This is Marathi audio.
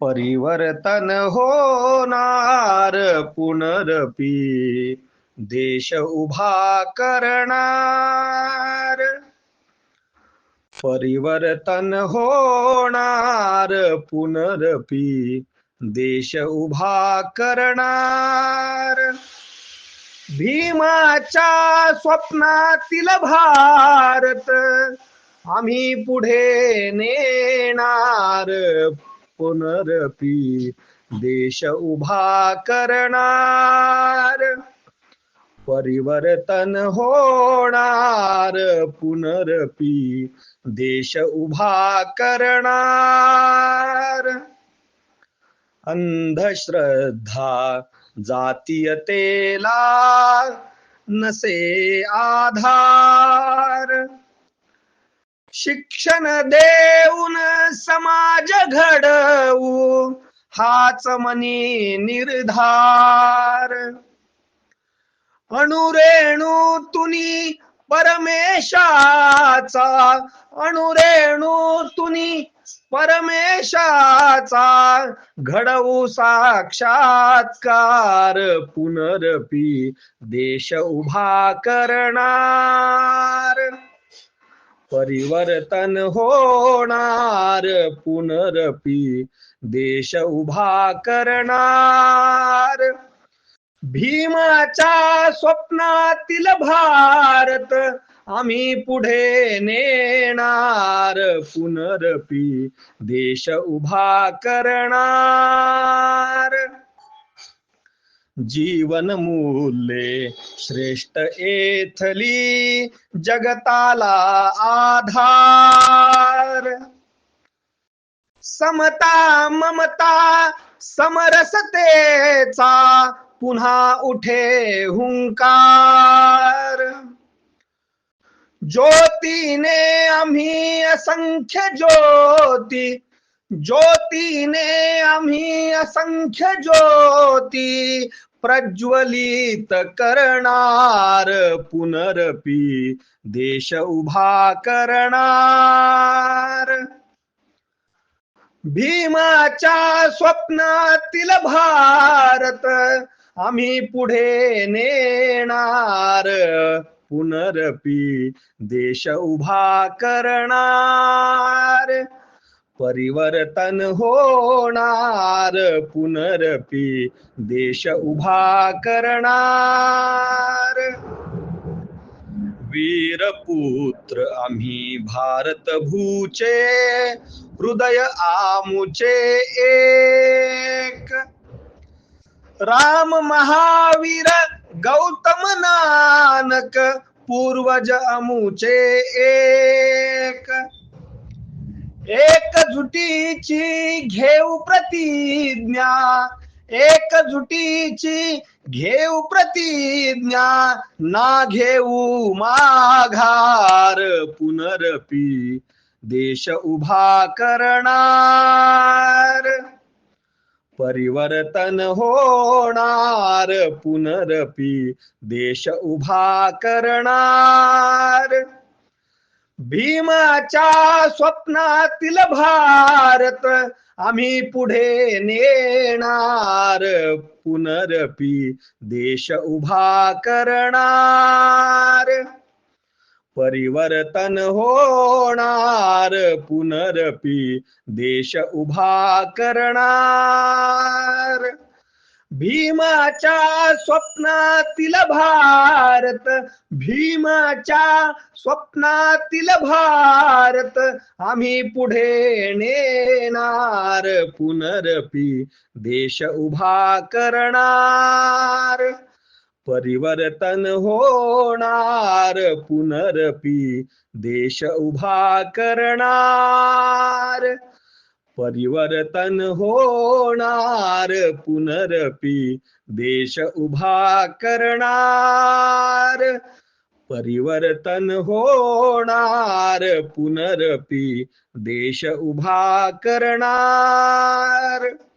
परिवर्तन होणार पुनरपी. देश उभा करणार. परिवर्तन होणार पुनरपी. देश उभा करणार. भीमाच्या स्वप्नातील भारत आम्ही पुढे नेणार. पुनरपी देश उभा करणार. परिवर्तन होणार पुनरपी देश उभा करणार. अंधश्रद्धा जातीयतेला नसे आधार. शिक्षण देऊन समाज घडवू हाच मनी निर्धार. अणुरेणू तुनी परमेशाचा अणुरेणू तुनी परमेशाचा घडवू साक्षात्कार पुनरपी देश उभा करणार. परिवर्तन होणार पुनरपी देश उभा करणार. भीमाच्या स्वप्नातील भारत आम्ही पुढे नेणार पुनरपी देश उभा करणार. जीवन मूल्ये श्रेष्ठ एथली जगताला आधार। समता ममता समरसतेचा पुन्हा उठे हुंकार। ज्योतीने आम्ही असंख्य ज्योती ज्योतीने आम्ही असंख्य ज्योती प्रज्वलित करणार पुनरपी देश उभा करणार. भीमाच्या स्वप्नातील भारत आम्ही पुढे नेणार पुनरपी देश उभा करणार. परिवर्तन होणार पुनरपी देश उभा करणार. वीरपुत्र आम्ही भारत भूचे हृदय आमुचे एक. राम महावीर गौतम नानक पूर्वज अमुचे एक. एकजुटीची घेऊ प्रतिज्ञा. एकजुटीची घेऊ प्रतिज्ञा. ना घेऊ माघार पुनरपी. देश उभा करणार. परिवर्तन होणार पुनरपी. देश उभा करणार. भीमाच्या स्वप्नातील भारत आम्ही पुढे नेणार. पुनरपी देश उभा करणार. परिवर्तन होणार. पुनरपी देश उभा करणार. भीमाच्या स्वप्नातील भारत भीमाच्या स्वप्नातील भारत आम्ही पुढे नेणार पुनरपी देश उभा करणार. परिवर्तन होणार पुनरपी देश उभा करणार. परिवर्तन होणार पुनरपी देश उभा करणार. परिवर्तन होणार पुनरपी देश उभा करणार.